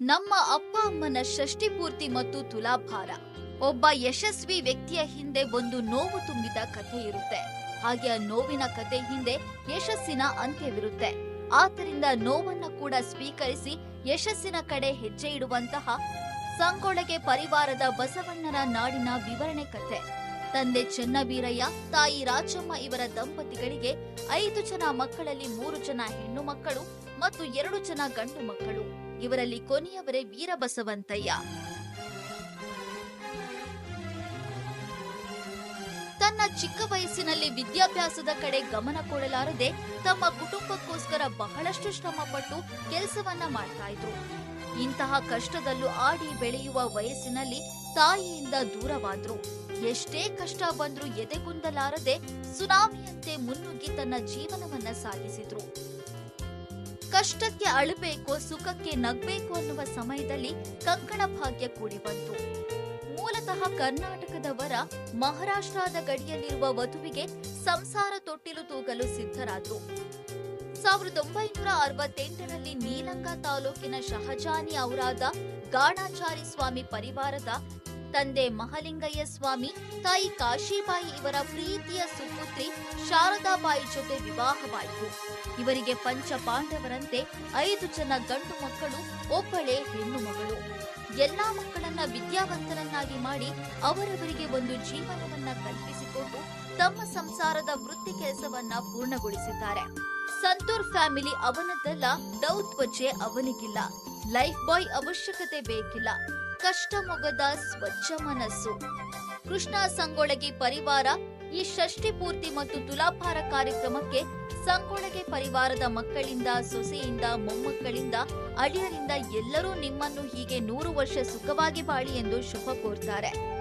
ನಮ್ಮ ಅಪ್ಪ ಅಮ್ಮನ ಷಷ್ಠಿ ಪೂರ್ತಿ ಮತ್ತು ತುಲಾಭಾರ. ಒಬ್ಬ ಯಶಸ್ವಿ ವ್ಯಕ್ತಿಯ ಹಿಂದೆ ಒಂದು ನೋವು ತುಂಬಿದ ಕಥೆ ಇರುತ್ತೆ. ಹಾಗೆ ಆ ನೋವಿನ ಕಥೆ ಹಿಂದೆ ಯಶಸ್ಸಿನ ಅಂತ್ಯವಿರುತ್ತೆ. ಆದ್ದರಿಂದ ನೋವನ್ನ ಕೂಡ ಸ್ವೀಕರಿಸಿ ಯಶಸ್ಸಿನ ಕಡೆ ಹೆಜ್ಜೆ ಇಡುವಂತಹ ಸಂಗೊಳಗೆ ಪರಿವಾರದ ಬಸವಣ್ಣನ ನಾಡಿನ ವಿವರಣೆ ಕಥೆ. ತಂದೆ ಚೆನ್ನಬೀರಯ್ಯ, ತಾಯಿ ರಾಜಮ್ಮ ಇವರ ದಂಪತಿಗಳಿಗೆ ಐದು ಜನ ಮಕ್ಕಳಲ್ಲಿ ಮೂರು ಜನ ಹೆಣ್ಣು ಮಕ್ಕಳು ಮತ್ತು ಎರಡು ಜನ ಗಂಡು ಮಕ್ಕಳು. ಇವರಲ್ಲಿ ಕೊನೆಯವರೇ ವೀರಬಸವಂತಯ್ಯ. ತನ್ನ ಚಿಕ್ಕ ವಯಸ್ಸಿನಲ್ಲಿ ವಿದ್ಯಾಭ್ಯಾಸದ ಕಡೆ ಗಮನ ಕೊಡಲಾರದೆ ತಮ್ಮ ಕುಟುಂಬಕ್ಕೋಸ್ಕರ ಬಹಳಷ್ಟು ಶ್ರಮಪಟ್ಟು ಕೆಲಸವನ್ನ ಮಾಡ್ತಾ ಇದ್ರು. ಇಂತಹ ಕಷ್ಟದಲ್ಲೂ ಆಡಿ ಬೆಳೆಯುವ ವಯಸ್ಸಿನಲ್ಲಿ ತಾಯಿಯಿಂದ ದೂರವಾದ್ರು. ಎಷ್ಟೇ ಕಷ್ಟ ಬಂದ್ರೂ ಎದೆಗುಂದಲಾರದೆ ಸುನಾಮಿಯಂತೆ ಮುನ್ನುಗ್ಗಿ ತನ್ನ ಜೀವನವನ್ನ ಸಾಗಿಸಿದ್ರು. ಕಷ್ಟಕ್ಕೆ ಅಳಬೇಕು, ಸುಖಕ್ಕೆ ನಗ್ಬೇಕು ಅನ್ನುವ ಸಮಯದಲ್ಲಿ ಕಂಕಣ ಭಾಗ್ಯ ಕೂಡಿ ಬಂತು. ಮೂಲತಃ ಕರ್ನಾಟಕದವರ ಮಹಾರಾಷ್ಟ್ರದ ಗಡಿಯಲ್ಲಿರುವ ವಧುವಿಗೆ ಸಂಸಾರ ತೊಟ್ಟಿಲು ತೂಗಲು ಸಿದ್ಧರಾದರು. ಸಾವಿರದ ಒಂಬೈನೂರ ಅರವತ್ತೆಂಟರಲ್ಲಿ ನೀಲಂಗ ತಾಲೂಕಿನ ಶಹಜಾನಿ ಅವರಾದ ಗಾಣಾಚಾರಿ ಸ್ವಾಮಿ ಪರಿವಾರದ ತಂದೆ ಮಹಲಿಂಗಯ್ಯ ಸ್ವಾಮಿ, ತಾಯಿ ಕಾಶಿಬಾಯಿ ಇವರ ಪ್ರೀತಿಯ ಸುಪುತ್ರಿ ಶಾರದಾಬಾಯಿ ಜೊತೆ ವಿವಾಹವಾಯಿತು. ಇವರಿಗೆ ಪಂಚ ಪಾಂಡವರಂತೆ ಐದು ಜನ ಗಂಡು ಮಕ್ಕಳು ಎಲ್ಲಾ ಮಕ್ಕಳನ್ನ ವಿದ್ಯಾವಂತರನ್ನಾಗಿ ಮಾಡಿ ಅವರವರಿಗೆ ಒಂದು ಜೀವನವನ್ನ ಕಲ್ಪಿಸಿಕೊಟ್ಟು ತಮ್ಮ ಸಂಸಾರದ ವೃತ್ತಿ ಕೆಲಸವನ್ನ ಪೂರ್ಣಗೊಳಿಸಿದ್ದಾರೆ. ಸಂತೂರ್ ಫ್ಯಾಮಿಲಿ ಅವನದ್ದಲ್ಲ ದೌತ್ವಜೆ ಅವನಿಗಿಲ್ಲ. ಲೈಫ್ ಬಾಯ್ ಅವಶ್ಯಕತೆ ಬೇಕಿಲ್ಲ. ಕಷ್ಟ ಮೊಗದ ಸ್ವಚ್ಛ ಮನಸ್ಸು. ಕೃಷ್ಣ ಸಂಗೊಳಗಿ ಪರಿವಾರ ಈ ಷಷ್ಠಿ ಪೂರ್ತಿ ಮತ್ತು ತುಲಾಭಾರ ಕಾರ್ಯಕ್ರಮಕ್ಕೆ ಸಂಗೊಳಗೆ ಪರಿವಾರದ ಮಕ್ಕಳಿಂದ, ಸೊಸೆಯಿಂದ, ಮೊಮ್ಮಕ್ಕಳಿಂದ, ಅಳಿಯರಿಂದ ಎಲ್ಲರೂ ನಿಮ್ಮನ್ನು ಹೀಗೆ ನೂರು ವರ್ಷ ಸುಖವಾಗಿ ಬಾಳಿ ಎಂದು ಶುಭ ಕೋರ್ತಾರೆ.